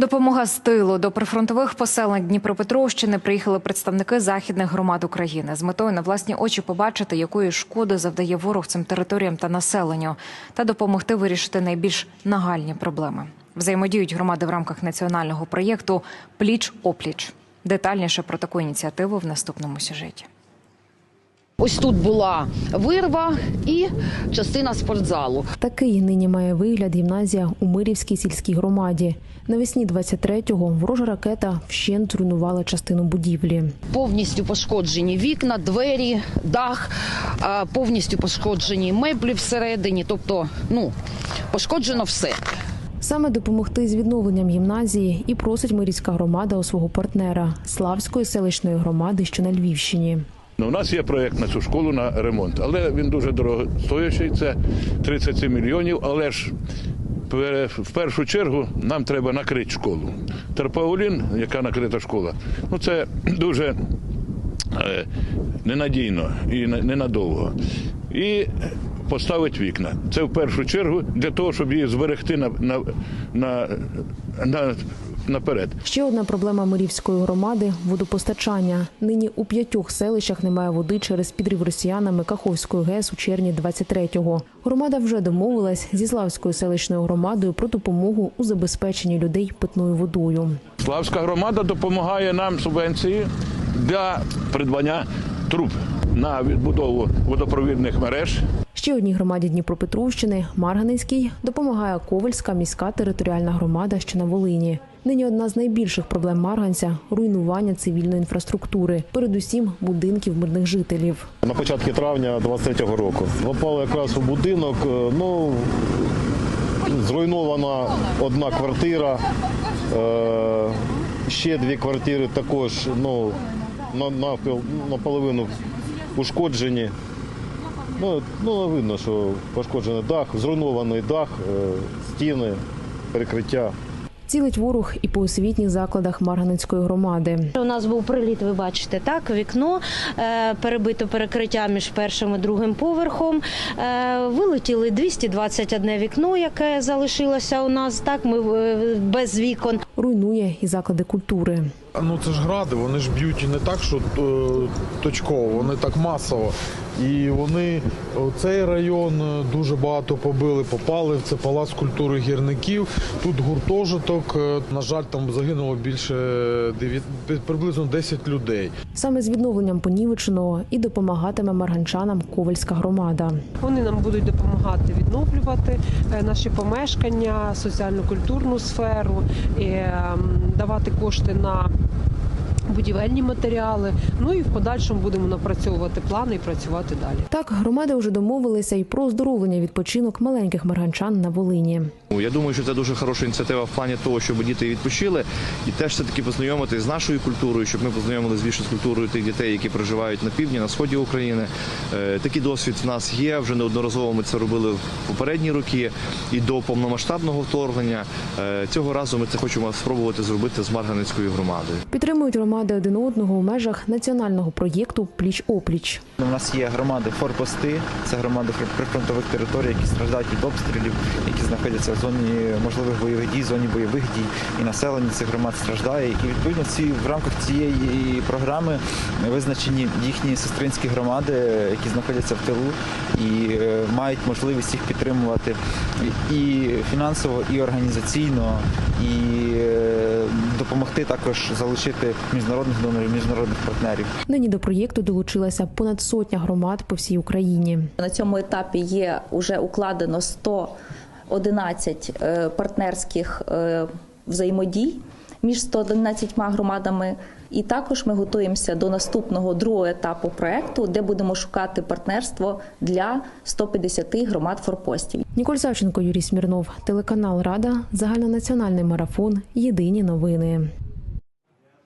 Допомога з тилу до прифронтових поселень Дніпропетровщини приїхали представники західних громад України з метою на власні очі побачити, якої шкоди завдає ворог цим територіям та населенню, та допомогти вирішити найбільш нагальні проблеми. Взаємодіють громади в рамках національного проєкту Пліч опліч. Детальніше про таку ініціативу в наступному сюжеті. Ось тут була вирва і частина спортзалу. Такий нині має вигляд гімназія у Мирівській сільській громаді. Навесні 23-го ворожа ракета вщент зруйнувала частину будівлі. Повністю пошкоджені вікна, двері, дах, повністю пошкоджені меблі всередині. Тобто, ну пошкоджено все. Саме допомогти з відновленням гімназії і просить Мирівська громада у свого партнера Славської селищної громади, що на Львівщині. Ну, У нас є проєкт на цю школу на ремонт, але він дуже дорогостоящий, це 37 мільйонів. Але ж в першу чергу нам треба накрити школу. Терпаулін, яка накрита школа, ну це дуже е, ненадійно і ненадовго. І поставити вікна. Це в першу чергу для того, щоб її зберегти на, на, на, на, наперед. Ще одна проблема Мирівської громади водопостачання. Нині у п'ятьох селищах немає води через підрив росіянами Каховської ГЕС у червні 23-го. Громада вже домовилась зі Славською селищною громадою про допомогу у забезпеченні людей питною водою. Славська громада допомагає нам субвенції для придбання труб на відбудову водопровідних мереж. Ще одній громаді Дніпропетровщини Марганецькій допомагає Ковальська міська територіальна громада, що на Волині. Нині одна з найбільших проблем Марганця руйнування цивільної інфраструктури, передусім будинків мирних жителів. На початку травня 23-го року попали якраз у будинок. е, Ну зруйнована одна квартира, е, ще дві квартири також ну, наполовину ушкоджені. Ну, ну, видно, що пошкоджений дах, зруйнований дах, е, стіни, перекриття. Цілить ворог і по освітніх закладах Марганецької громади. У нас був приліт, ви бачите, так, вікно, е, перебито перекриття між першим і другим поверхом. Е, Вилетіли 221 вікно, яке залишилося у нас, так, ми е, без вікон. Руйнує і заклади культури. Ну це ж гради, вони ж б'ють і не так, що е, точково, вони так масово. І вони цей район е, дуже багато побили, попали в це палац культури гірників. Тут гуртожиток. е, На жаль, там загинуло більше приблизно 10 людей. Саме з відновленням понівеченого і допомагатиме марганчанам Ковальська громада. Вони нам будуть допомагати відновлювати е, наші помешкання, соціально-культурну сферу, ем, давати кошти на будівельні матеріали. Ну і в подальшому будемо напрацьовувати плани і працювати далі. Так, громади вже домовилися і про оздоровлення відпочинок маленьких марганчан на Волині. Я думаю, що це дуже хороша ініціатива в плані того, щоб діти відпочили і теж все таки познайомитися з нашою культурою, щоб ми познайомилися більше з культурою тих дітей, які проживають на півдні, на сході України. Е, Такий досвід в нас є. Вже неодноразово ми це робили в попередні роки і до повномасштабного вторгнення. Е, Цього разу ми це хочемо спробувати зробити з Марганецькою громадою. Підтримують громади один одного у межах національного проєкту Пліч опліч. У нас є громади форпости, це громади прифронтових територій, які страждають від обстрілів, які знаходяться в зоні можливих бойових дій, зоні бойових дій, і населення цих громад страждає. І відповідно ці в рамках цієї програми визначені їхні сестринські громади, які знаходяться в тилу і е, мають можливість їх підтримувати і- фінансово, і організаційно, і е, допомогти також залучити міжнародних донорів, міжнародних партнерів. Нині до проєкту долучилася понад сотня громад по всій Україні. На цьому етапі є вже укладено 111 е, партнерських е, взаємодій між 111 громадами. І також ми готуємося до наступного другого етапу проекту, де будемо шукати партнерство для 150 громад форпостів. Ніколь Савченко, Юрій Смірнов, телеканал Рада, загальнонаціональний марафон. Єдині новини.